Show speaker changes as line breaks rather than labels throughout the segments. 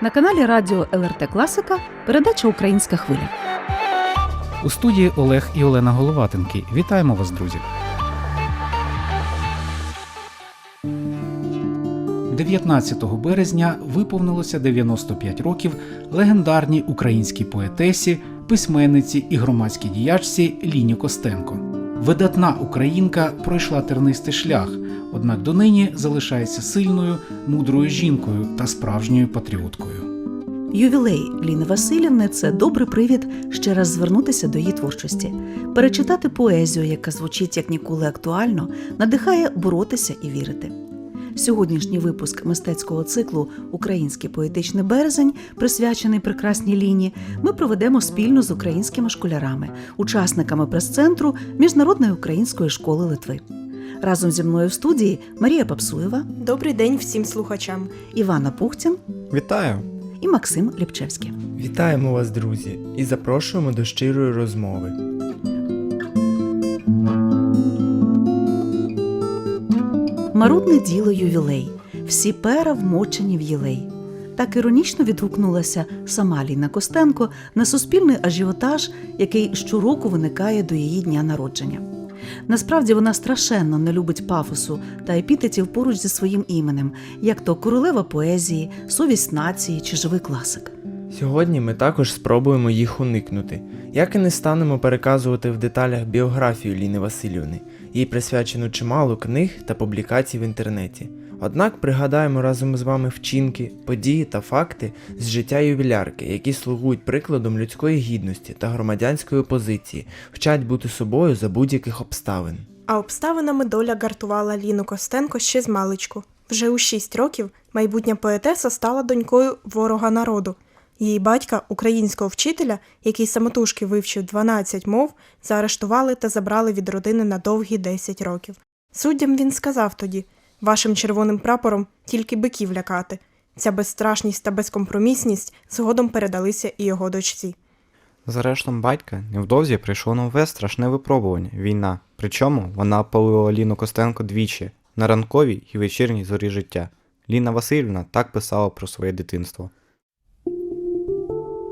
На каналі Радіо ЛРТ Класика передача Українська хвиля.
У студії Олег і Олена Головатенки. Вітаємо вас, друзі. 19 березня виповнилося 95 років легендарній українській поетесі, письменниці і громадській діячці Ліні Костенко. Видатна українка пройшла тернистий шлях, однак донині залишається сильною, мудрою жінкою та справжньою патріоткою.
Ювілей Ліни Васильівни це добрий привід ще раз звернутися до її творчості, перечитати поезію, яка звучить як ніколи актуально, надихає боротися і вірити. Сьогоднішній випуск мистецького циклу Український поетичний березень, присвячений прекрасній ліні, ми проведемо спільно з українськими школярами, учасниками прес-центру Міжнародної української школи Литви. Разом зі мною в студії Марія Папсуєва,
Добрий день всім слухачам.
Івана Пухтін
Вітаю!
і Максим Ліпчевський.
Вітаємо вас, друзі, і запрошуємо до щирої розмови.
Марудне діло ювілей, всі пера вмочені в єлей. Так іронічно відгукнулася сама Ліна Костенко на суспільний ажіотаж, який щороку виникає до її дня народження. Насправді вона страшенно не любить пафосу та епітетів поруч зі своїм іменем, як то королева поезії, совість нації чи живий класик.
Сьогодні ми також спробуємо їх уникнути, як і не станемо переказувати в деталях біографію Ліни Васильівни, їй присвячено чимало книг та публікацій в інтернеті. Однак пригадаємо разом з вами вчинки, події та факти з життя ювілярки, які слугують прикладом людської гідності та громадянської позиції, вчать бути собою за будь-яких обставин.
А обставинами доля гартувала Ліну Костенко ще з маличку. Вже у 6 років майбутня поетеса стала донькою ворога народу. Її батька, українського вчителя, який самотужки вивчив 12 мов, заарештували та забрали від родини на довгі 10 років. Суддям він сказав тоді: вашим червоним прапором тільки биків лякати. Ця безстрашність та безкомпромісність згодом передалися і його дочці.
З арештом батька невдовзі прийшло нове страшне випробування війна. Причому вона опалила Ліну Костенко двічі на ранковій і вечірній зорі життя. Ліна Васильівна так писала про своє дитинство.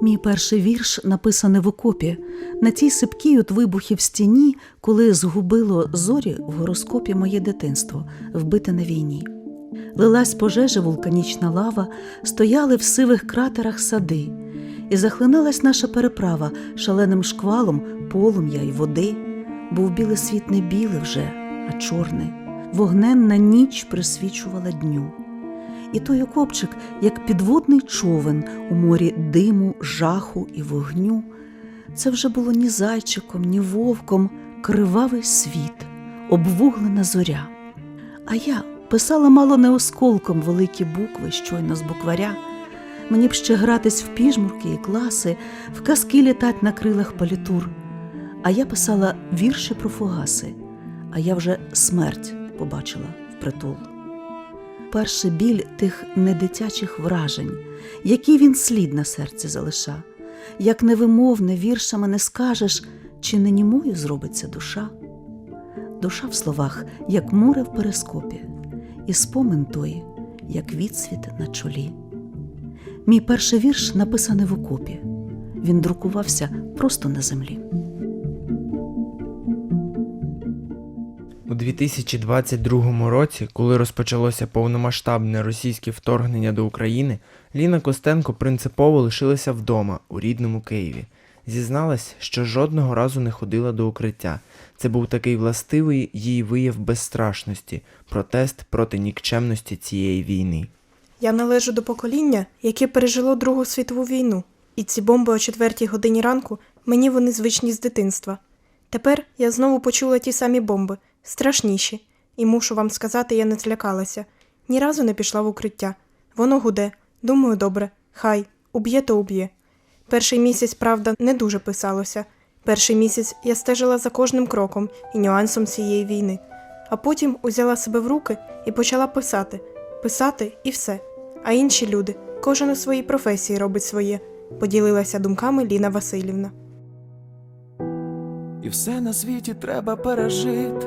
Мій перший вірш написаний в окопі, на тій сипкій от вибухів стіні, коли згубило зорі в гороскопі моє дитинство, вбите на війні. Лилась пожежа вулканічна лава, стояли в сивих кратерах сади, і захлиналась наша переправа шаленим шквалом полум'я й води. Був білий світ не білий вже, а чорний, вогненна ніч присвічувала дню. І той окопчик, як підводний човен у морі диму, жаху і вогню, це вже було ні зайчиком, ні вовком кривавий світ, обвуглена зоря. А я писала мало не осколком великі букви щойно з букваря. Мені б ще гратись в піжмурки і класи, в казки літать на крилах палітур. А я писала вірші про фугаси, а я вже смерть побачила впритул перший біль тих недитячих вражень, який він слід на серці залиша, як невимовне віршами не скажеш, чи не німою зробиться душа. Душа в словах, як море в перископі, і спомин той, як відсвіт на чолі. Мій перший вірш написаний в окопі. Він друкувався просто на землі.
У 2022 році, коли розпочалося повномасштабне російське вторгнення до України, Ліна Костенко принципово лишилася вдома у рідному Києві. Зізналась, що жодного разу не ходила до укриття. Це був такий властивий їй вияв безстрашності, протест проти нікчемності цієї війни.
Я належу до покоління, яке пережило Другу світову війну, і ці бомби о четвертій годині ранку мені вони звичні з дитинства. Тепер я знову почула ті самі бомби, страшніші, і мушу вам сказати, я не злякалася. Ні разу не пішла в укриття. Воно гуде. Думаю, добре, хай, уб'є то уб'є. Перший місяць, правда, не дуже писалося. Перший місяць я стежила за кожним кроком і нюансом цієї війни, а потім узяла себе в руки і почала писати, писати і все. А інші люди, кожен у своїй професії робить своє, поділилася думками Ліна Васильівна.
І все на світі треба пережити,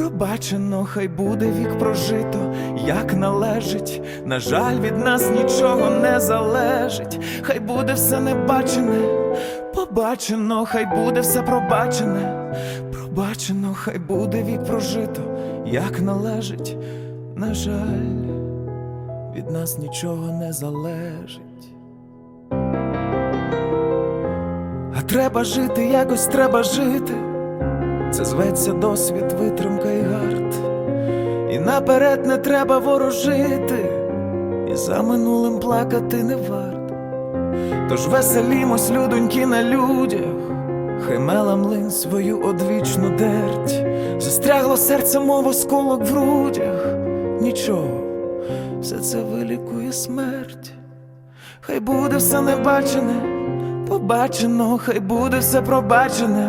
пробачено, хай буде вік прожито, як належить. На жаль, від нас нічого не залежить. Хай буде все небачене, побачено, хай буде все пробачене, пробачено, хай буде вік прожито, як належить. На жаль, від нас нічого не залежить. А треба жити, якось треба жити. Це зветься досвід, витримка і гард. І наперед не треба ворожити, і за минулим плакати не варт. Тож веселімось, людоньки, на людях, хай мела млин свою одвічну дерть. Застрягло серце, мов осколок в грудях. Нічого, все це вилікує смерть. Хай буде все небачене, побачено, хай буде все пробачене,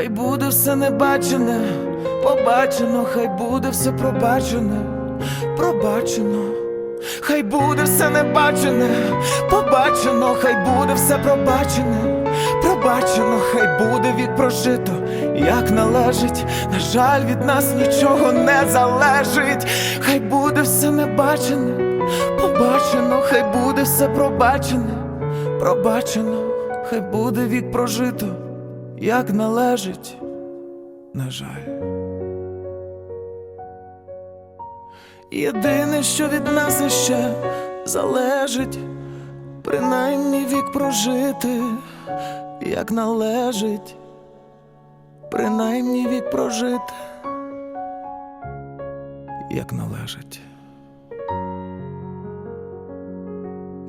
Хай буде все небачене, побачено, хай буде все пробачене, пробачено, хай буде все небачене, побачено, хай буде все пробачене, пробачено, хай буде вік прожито, як належить. На жаль, від нас нічого не залежить. Хай буде все небачене, побачено, хай буде все пробачене, пробачено, хай буде вік прожито як належить, на жаль. Єдине, що від нас іще залежить, принаймні вік прожити, як належить, принаймні вік прожити, як належить.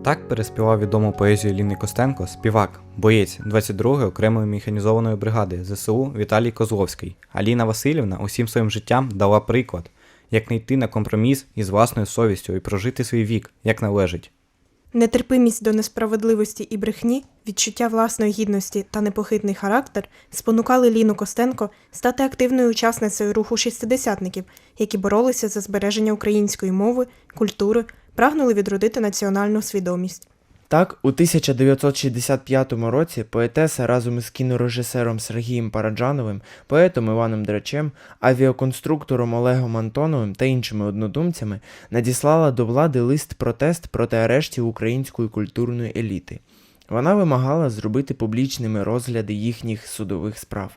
Так переспівав відому поезію Ліни Костенко співак, боєць 22-ї окремої механізованої бригади ЗСУ Віталій Козловський. Аліна Васильівна усім своїм життям дала приклад, як не йти на компроміс із власною совістю і прожити свій вік, як належить.
Нетерпимість до несправедливості і брехні, відчуття власної гідності та непохитний характер спонукали Ліну Костенко стати активною учасницею руху шістидесятників, які боролися за збереження української мови, культури, прагнули відродити національну свідомість.
Так, у 1965 році поетеса разом із кінорежисером Сергієм Параджановим, поетом Іваном Драчем, авіаконструктором Олегом Антоновим та іншими однодумцями надіслала до влади лист протест проти арештів української культурної еліти. Вона вимагала зробити публічними розгляди їхніх судових справ,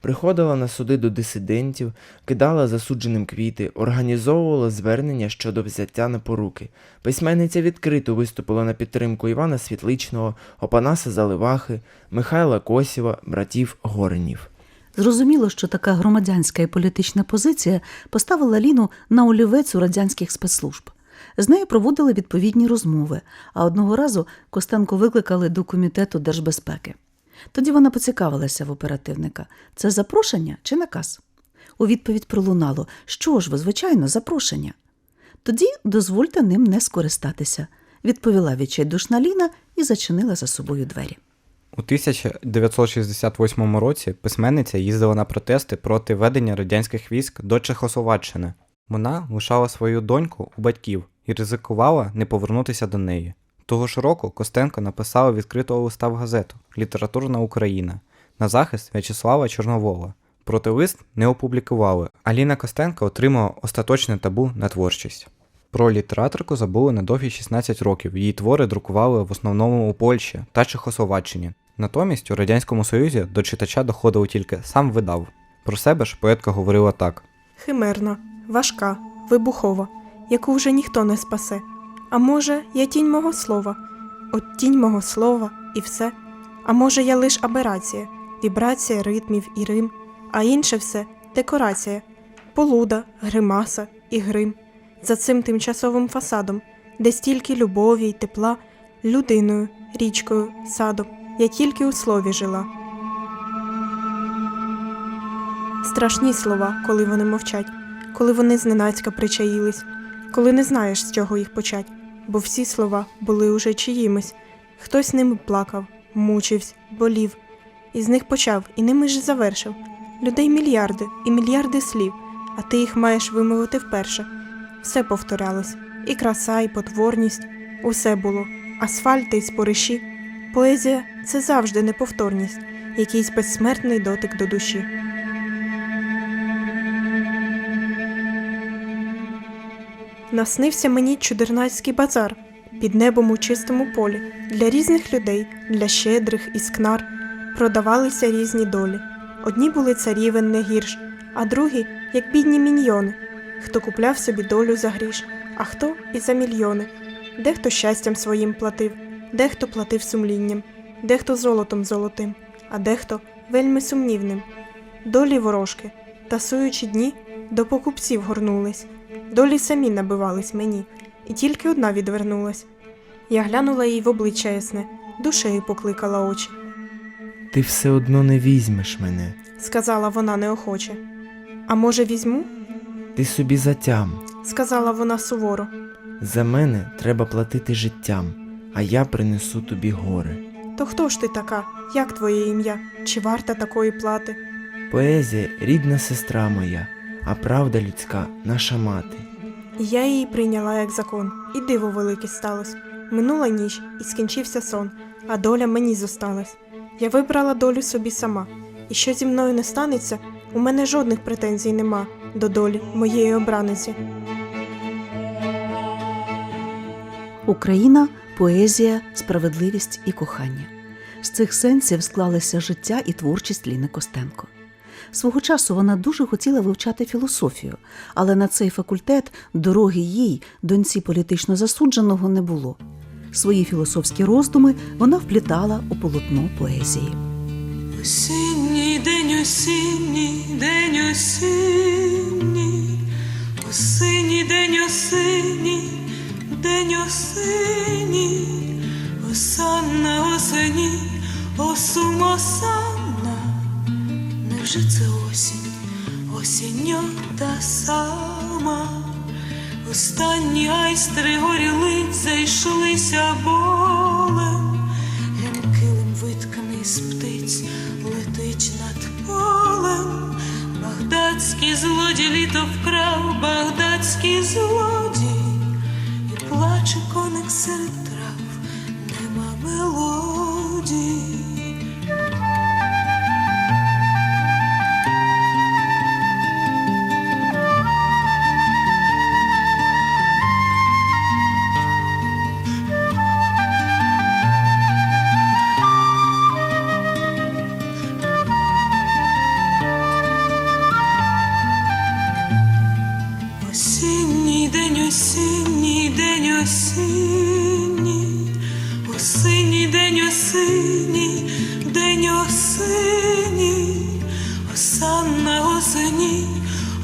приходила на суди до дисидентів, кидала засудженим квіти, організовувала звернення щодо взяття на поруки. Письменниця відкрито виступила на підтримку Івана Світличного, Опанаса Заливахи, Михайла Косєва, братів Горенів.
Зрозуміло, що така громадянська і політична позиція поставила Ліну на олівець у радянських спецслужб. З нею проводили відповідні розмови, а одного разу Костенко викликали до комітету держбезпеки. Тоді вона поцікавилася в оперативника: це запрошення чи наказ? У відповідь пролунало: що ж ви, звичайно, запрошення. Тоді дозвольте ним не скористатися, відповіла відчайдушна Ліна і зачинила за собою двері.
У 1968 році письменниця їздила на протести проти ведення радянських військ до Чехословаччини. Вона лишала свою доньку у батьків і ризикувала не повернутися до неї. Того ж року Костенко написала відкритого листа в газету Літературна Україна на захист В'ячеслава Чорновола. Проте лист не опублікували. Аліна Костенко отримала остаточне табу на творчість. Про літераторку забули на довгі 16 років. Її твори друкували в основному у Польщі та Чехословаччині. Натомість у Радянському Союзі до читача доходив тільки сам видав. Про себе ж поетка говорила так:
Химерна, важка, вибухова, яку вже ніхто не спасе. А може, я тінь мого слова, от тінь мого слова і все. А може, я лиш аберація, вібрація ритмів і рим, а інше все декорація, полуда, гримаса і грим. За цим тимчасовим фасадом, де стільки любові й тепла, людиною, річкою, садом, я тільки у слові жила. Страшні слова, коли вони мовчать, коли вони зненацька причаїлись, коли не знаєш, з чого їх почать, бо всі слова були уже чиїмись. Хтось ними плакав, мучився, болів, і з них почав, і ними ж завершив. Людей мільярди і мільярди слів, а ти їх маєш вимовити вперше. Все повторялось, і краса, і потворність, усе було, асфальти й спориші. Поезія це завжди неповторність, якийсь безсмертний дотик до душі. Наснився мені чудернацький базар під небом у чистому полі для різних людей, для щедрих і скнар продавалися різні долі. Одні були царівен не гірш, а другі, як бідні міньйони, хто купляв собі долю за гріш, а хто і за мільйони. Дехто щастям своїм платив, дехто платив сумлінням, дехто золотом золотим, а дехто вельми сумнівним. Долі ворожки, тасуючи дні, до покупців горнулись. Долі самі набивались мені, і тільки одна відвернулась. Я глянула їй в обличчя ясне, душею покликала очі.
Ти все одно не візьмеш мене.
Сказала вона неохоче. А може, візьму?
Ти собі затям.
сказала вона суворо.
За мене треба платити життям, а я принесу тобі гори.
То хто ж ти така? Як твоє ім'я? Чи варта такої плати?
Поезія рідна сестра моя, а правда людська наша мати.
І я її прийняла як закон, і диво велике сталось. Минула ніч і скінчився сон, а доля мені зосталась. Я вибрала долю собі сама, і що зі мною не станеться, у мене жодних претензій нема до долі моєї обраниці.
Україна поезія, справедливість і кохання. З цих сенсів склалися життя і творчість Ліни Костенко. Свого часу вона дуже хотіла вивчати філософію, але на цей факультет дороги їй, доньці політично засудженого, не було. Свої філософські роздуми вона вплітала у полотно поезії.
Осінній день, осінній день, осінній, осінній день, осінній, день осінній, осанна осені, осум Невже це осінь, осінь та сама? Останні айстри горіли, зайшлися болем, Ген килим витканий з птиць летить над полем. Багдадський злодій літо вкрав, багдадський злодій, і плаче коник серед трав, нема мелодій.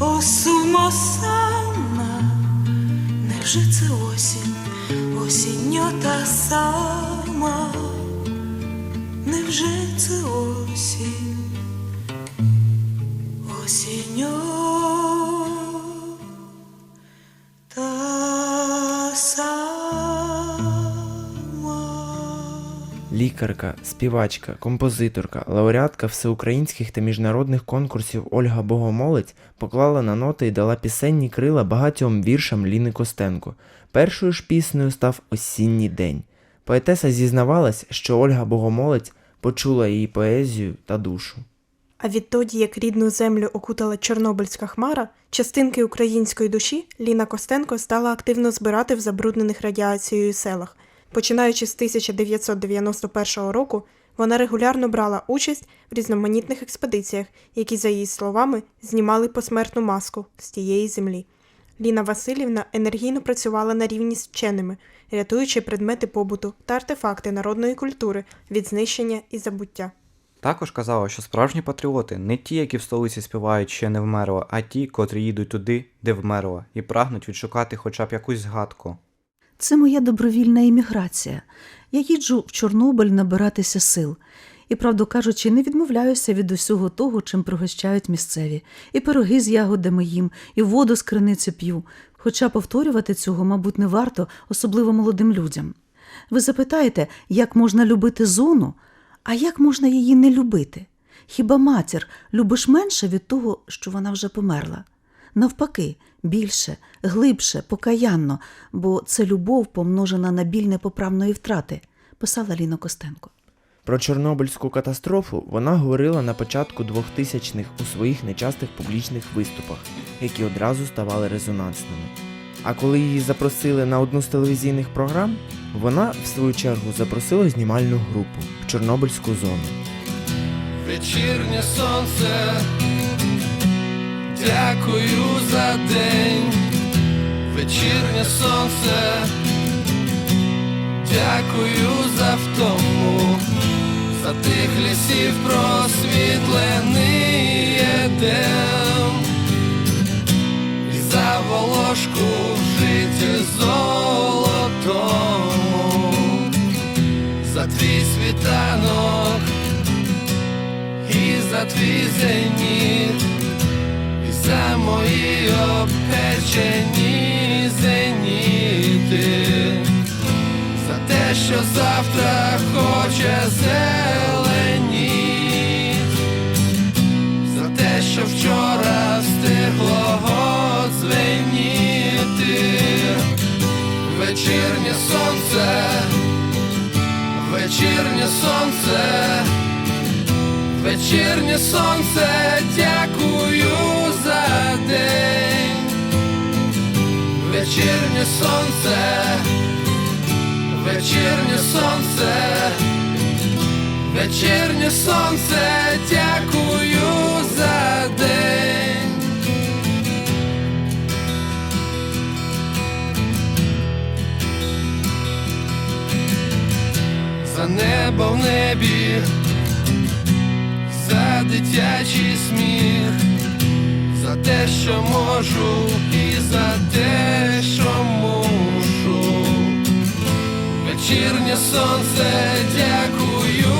Осум сама, Невже це осінь, осінь та сама? Невже це осінь?
Лікарка, співачка, композиторка, лауреатка всеукраїнських та міжнародних конкурсів Ольга Богомолець поклала на ноти і дала пісенні крила багатьом віршам Ліни Костенко. Першою ж піснею став Осінній день. Поетеса зізнавалась, що Ольга Богомолець почула її поезію та душу.
А відтоді, як рідну землю окутала Чорнобильська хмара, частинки української душі Ліна Костенко стала активно збирати в забруднених радіацією селах. Починаючи з 1991 року, Вона регулярно брала участь в різноманітних експедиціях, які, за її словами, знімали посмертну маску з тієї землі. Ліна Васильівна енергійно працювала на рівні з вченими, рятуючи предмети побуту та артефакти народної культури від знищення і забуття.
Також казала, що справжні патріоти не ті, які в столиці співають ще не вмерла, а ті, котрі їдуть туди, де вмерла, і прагнуть відшукати хоча б якусь згадку.
Це моя добровільна імміграція. Я їджу в Чорнобиль набиратися сил. І, правду кажучи, не відмовляюся від усього того, чим пригощають місцеві, і пироги з ягодами їм, і воду з криниці п'ю. Хоча повторювати цього, мабуть, не варто, особливо молодим людям. Ви запитаєте, як можна любити зону, а як можна її не любити? Хіба матір любиш менше від того, що вона вже померла? Навпаки, більше, глибше, покаянно, бо це любов помножена на біль непоправної втрати, писала Ліна Костенко.
Про Чорнобильську катастрофу вона говорила на початку 2000-х у своїх нечастих публічних виступах, які одразу ставали резонансними. А коли її запросили на одну з телевізійних програм, вона, в свою чергу, запросила знімальну групу в Чорнобильську зону.
Вечірнє сонце, дякую за день. Вечірнє сонце, дякую за втому, за тих лісів просвітлений едем. І за волошку в житті золотому, за твій світанок і за твій зеніт, за мої обпечені зеніти, за те, що завтра хоче зеленіть, за те, що вчора встигло дзвеніти, вечірнє сонце, вечірнє сонце. Вечірнє сонце, дякую Вечірнє сонце, вечірнє сонце, вечірнє сонце, дякую за день. За небо в небі за дитячий сміх, те, що можу, і за те, що мушу. Вечірнє сонце, дякую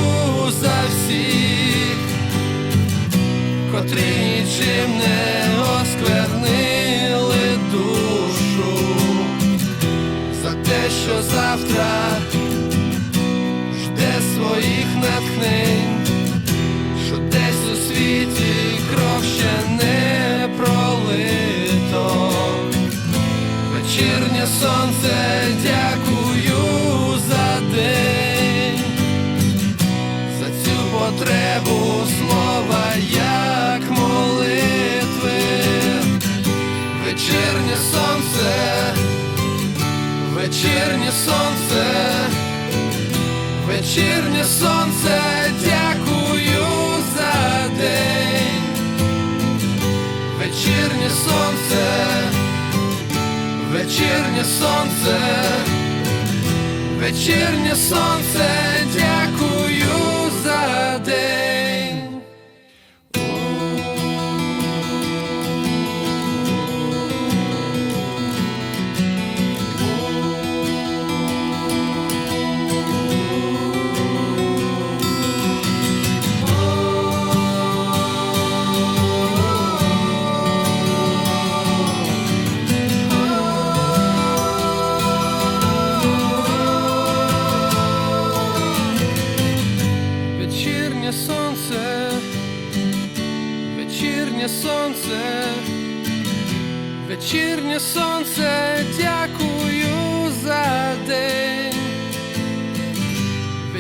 за всіх, котрі нічим не осквернили душу, за те, що завтра жде своїх натхнень сонце, дякую за день, за цю потребу слова як молитви. Вечірнє сонце, вечірнє сонце. Вечірнє сонце, сонце, вечірнє сонце,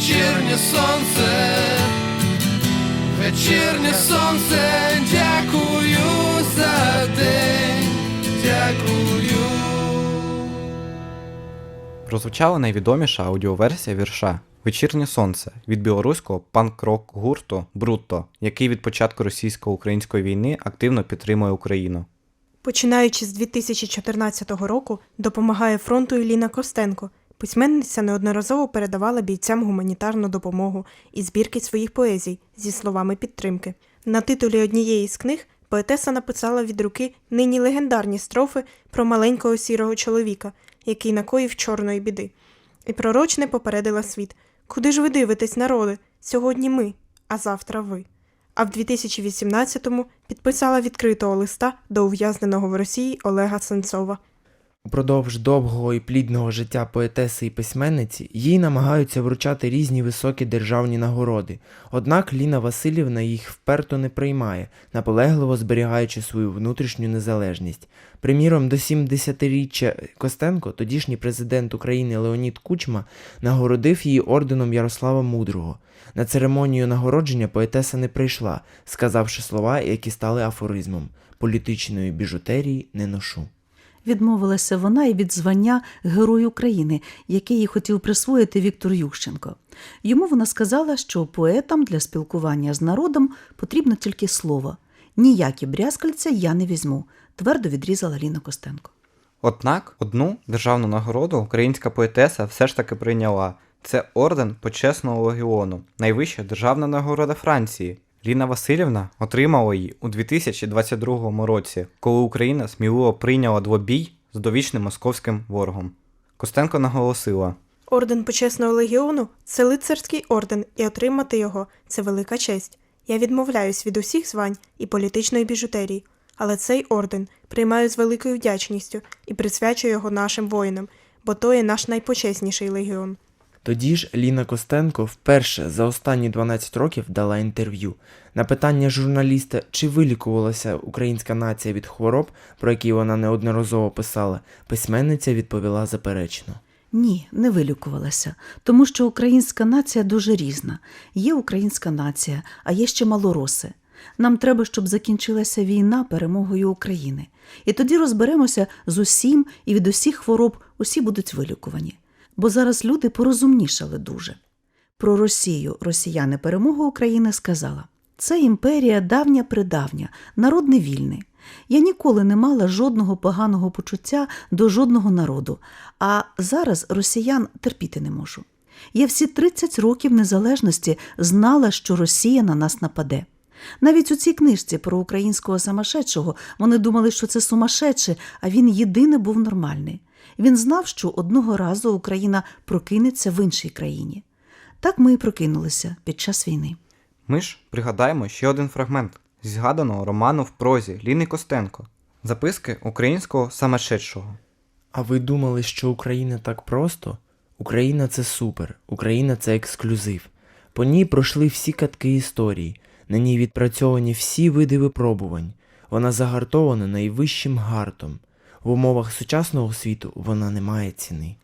вечірнє сонце, вечірнє сонце, дякую за день, дякую.
Прозвучала найвідоміша аудіоверсія вірша Вечірнє сонце від білоруського панк-рок гурту Брутто, який від початку російсько-української війни активно підтримує Україну.
Починаючи з 2014 року, допомагає фронту Еліна Костенко. Письменниця неодноразово передавала бійцям гуманітарну допомогу і збірки своїх поезій зі словами підтримки. На титулі однієї з книг поетеса написала від руки нині легендарні строфи про маленького сірого чоловіка, який накоїв чорної біди. І пророчне попередила світ: Куди ж ви дивитесь, народи? Сьогодні ми, а завтра ви. А в 2018-му підписала відкритого листа до ув'язненого в Росії Олега Сенцова.
Упродовж довгого і плідного життя поетеси і письменниці їй намагаються вручати різні високі державні нагороди. Однак Ліна Васильівна їх вперто не приймає, наполегливо зберігаючи свою внутрішню незалежність. Приміром, до 70-річчя Костенко, тодішній президент України Леонід Кучма, нагородив її орденом Ярослава Мудрого. На церемонію нагородження поетеса не прийшла, сказавши слова, які стали афоризмом політичної біжутерії не ношу.
Відмовилася вона і від звання Герой України, яке їй хотів присвоїти Віктор Ющенко. Йому вона сказала, що поетам для спілкування з народом потрібно тільки слово. Ніякі брязкальця я не візьму, твердо відрізала Ліна Костенко.
Однак одну державну нагороду українська поетеса все ж таки прийняла. Це орден почесного легіону, найвища державна нагорода Франції. Ліна Васильівна отримала її у 2022 році, коли Україна сміливо прийняла двобій з довічним московським ворогом. Костенко наголосила:
Орден Почесного легіону це лицарський орден, і отримати його це велика честь. Я відмовляюсь від усіх звань і політичної біжутерії, але цей орден приймаю з великою вдячністю і присвячую його нашим воїнам, бо то є наш найпочесніший легіон.
Тоді ж Ліна Костенко вперше за останні 12 років дала інтерв'ю. На питання журналіста, чи вилікувалася українська нація від хвороб, про які вона неодноразово писала, письменниця відповіла заперечно.
Ні, не вилікувалася, тому що українська нація дуже різна. Є українська нація, а є ще малороси. Нам треба, щоб закінчилася війна перемогою України. І тоді розберемося з усім і від усіх хвороб усі будуть вилікувані. Бо зараз люди порозумнішали дуже. Про Росію росіяни перемогу України сказала: це імперія давня придавня, народ не вільний. Я ніколи не мала жодного поганого почуття до жодного народу, а зараз росіян терпіти не можу. Я всі 30 років незалежності знала, що Росія на нас нападе. Навіть у цій книжці про українського самошедшого вони думали, що це сумасшедший, а він єдиний був нормальний. Він знав, що одного разу Україна прокинеться в іншій країні. Так ми і прокинулися під час війни.
Ми ж пригадаємо ще один фрагмент зі згаданого роману в прозі Ліни Костенко, записки українського самошедшого.
А ви думали, що Україна так просто? Україна це супер, Україна це ексклюзив. По ній пройшли всі катки історії, на ній відпрацьовані всі види випробувань. Вона загартована найвищим гартом. В умовах сучасного світу вона не має ціни.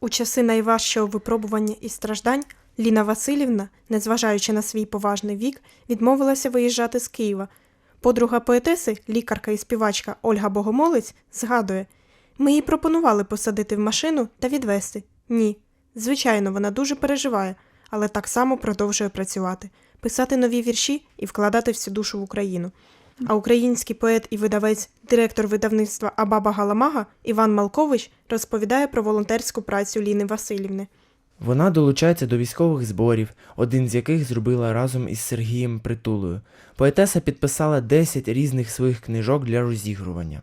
У часи найважчого випробування і страждань Ліна Васильівна, незважаючи на свій поважний вік, відмовилася виїжджати з Києва. Подруга поетеси, лікарка і співачка Ольга Богомолець, згадує: ми їй пропонували посадити в машину та відвезти. Ні. Звичайно, вона дуже переживає, але так само продовжує працювати, писати нові вірші і вкладати всю душу в Україну. А український поет і видавець, директор видавництва Абаба Галамага Іван Малкович розповідає про волонтерську працю Ліни Васильівни.
Вона долучається до військових зборів, один з яких зробила разом із Сергієм Притулою. Поетеса підписала 10 різних своїх книжок для розігрування.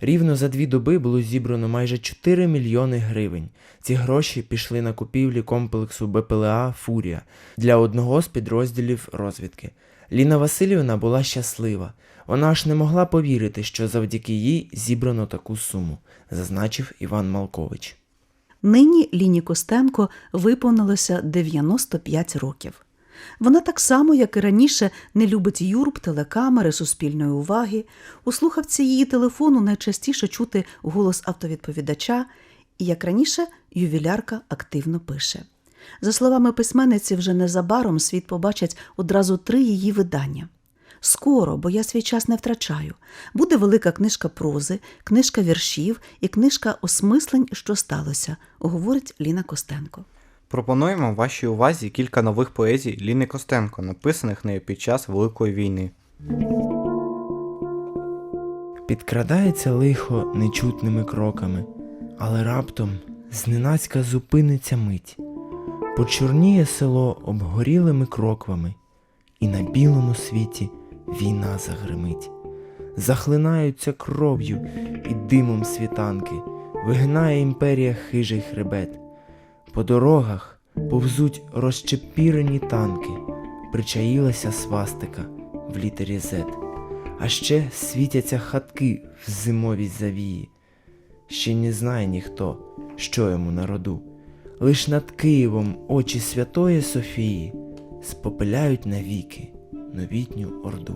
Рівно за дві доби було зібрано майже 4 мільйони гривень. Ці гроші пішли на купівлі комплексу БПЛА Фурія для одного з підрозділів розвідки. Ліна Васильівна була щаслива. Вона аж не могла повірити, що завдяки їй зібрано таку суму, зазначив Іван Малкович.
Нині Ліні Костенко виповнилося 95 років. Вона так само, як і раніше, не любить юрб, телекамери, суспільної уваги. У слухавці її телефону найчастіше чути голос автовідповідача, і, як раніше, ювілярка активно пише. За словами письменниці, вже незабаром світ побачить одразу три її видання. Скоро, бо я свій час не втрачаю. Буде велика книжка прози, книжка віршів і книжка осмислень, що сталося, говорить Ліна Костенко.
Пропонуємо вашій увазі кілька нових поезій Ліни Костенко, написаних нею під час Великої війни.
Підкрадається лихо нечутними кроками, але раптом зненацька зупиниться мить. Почорніє село обгорілими кроквами, і на білому світі війна загримить. Захлинаються кров'ю і димом світанки, вигинає імперія хижий хребет. По дорогах повзуть розчепірені танки, причаїлася свастика в літері Z. А ще світяться хатки в зимовій завії. Ще не знає ніхто, що йому на роду. Лиш над Києвом очі Святої Софії спопиляють навіки новітню орду.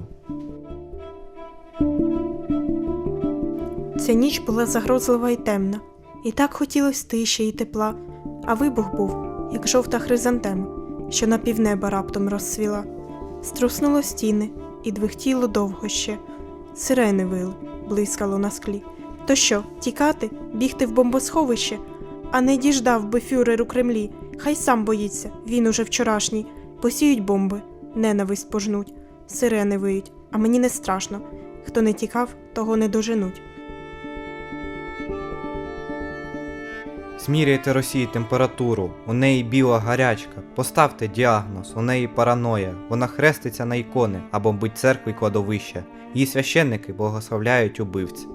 Ця ніч була загрозлива і темна, і так хотілося тиші і тепла, а вибух був, як жовта хризантема, що на півнеба раптом розсвіла. Струснуло стіни і двихтіло довго ще. Сирени вили, блискало на склі. То що, тікати, бігти в бомбосховище? А не діждав би фюрер у Кремлі, хай сам боїться, він уже вчорашній. Посіють бомби, ненависть пожнуть, сирени виють, а мені не страшно. Хто не тікав, того не доженуть.
Зміряйте Росії температуру, у неї біла гарячка. Поставте діагноз, у неї параноя. Вона хреститься на ікони а бомбить церкви кладовища. Її священники благословляють убивць.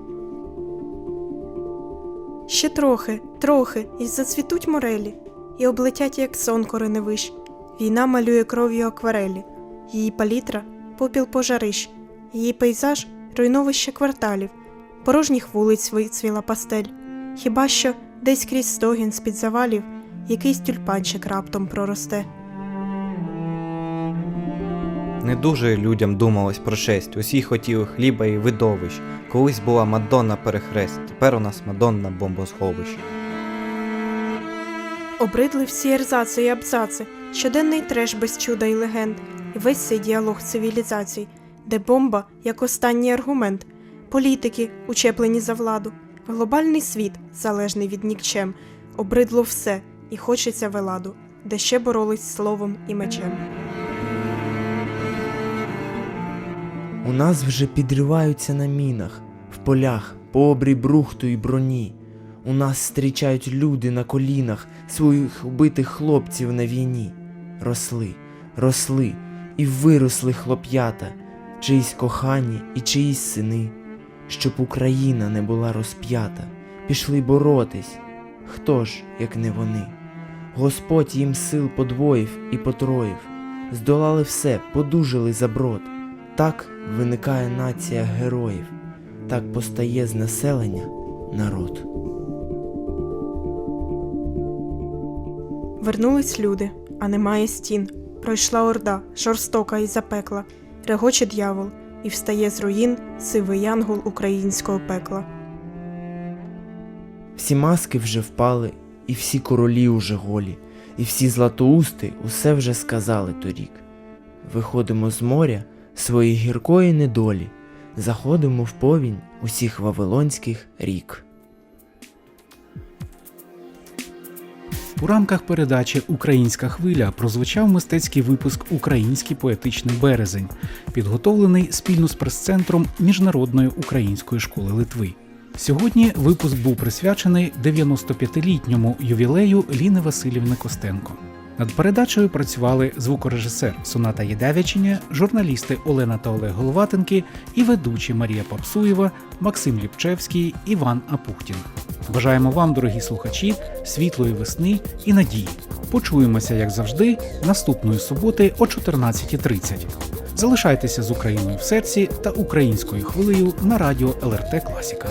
Ще трохи, трохи, і зацвітуть морелі, і облетять, як сон кореневищ. Війна малює кров'ю акварелі, її палітра попіл пожарищ, її пейзаж руйновище кварталів, порожніх вулиць вицвіла пастель. Хіба що десь крізь стогін з-під завалів якийсь тюльпанчик раптом проросте.
Не дуже людям думалось про честь, усі хотіли хліба і видовищ. Колись була Мадонна перехрест, тепер у нас Мадонна бомбосховище.
Обридли всі ерзаци і абзаци, щоденний треш без чуда і легенд, весь цей діалог цивілізацій, де бомба як останній аргумент, політики, учеплені за владу, глобальний світ, залежний від нікчем, обридло все і хочеться веладу, де ще боролись словом і мечем.
У нас вже підриваються на мінах, в полях, по обрій брухту і броні. У нас зустрічають люди на колінах своїх убитих хлопців на війні. Росли, росли і виросли хлоп'ята, чиїсь кохані і чиїсь сини, щоб Україна не була розп'ята, пішли боротись. Хто ж, як не вони? Господь їм сил подвоїв і потроїв, здолали все, подужали за брод. Так виникає нація героїв, так постає з населення народ.
Вернулись люди, а немає стін. Пройшла орда, жорстока і запекла, регоче д'явол, і встає з руїн сивий янгол українського пекла.
Всі маски вже впали, і всі королі уже голі, і всі златоусти усе вже сказали торік. Виходимо з моря своєї гіркої недолі, заходимо в повінь усіх вавилонських рік.
У рамках передачі Українська хвиля прозвучав мистецький випуск Український поетичний березень, підготовлений спільно з прес-центром Міжнародної української школи Литви. Сьогодні випуск був присвячений 95-літньому ювілею Ліни Васильівни Костенко. Над передачею працювали звукорежисер Соната Єдавячиня, журналісти Олена та Олег Головатенки і ведучі Марія Попсуєва, Максим Ліпчевський, Іван Апухтін. Бажаємо вам, дорогі слухачі, світлої весни і надії. Почуємося, як завжди, наступної суботи о 14.30. Залишайтеся з Україною в серці та українською хвилею на радіо ЛРТ Класіка.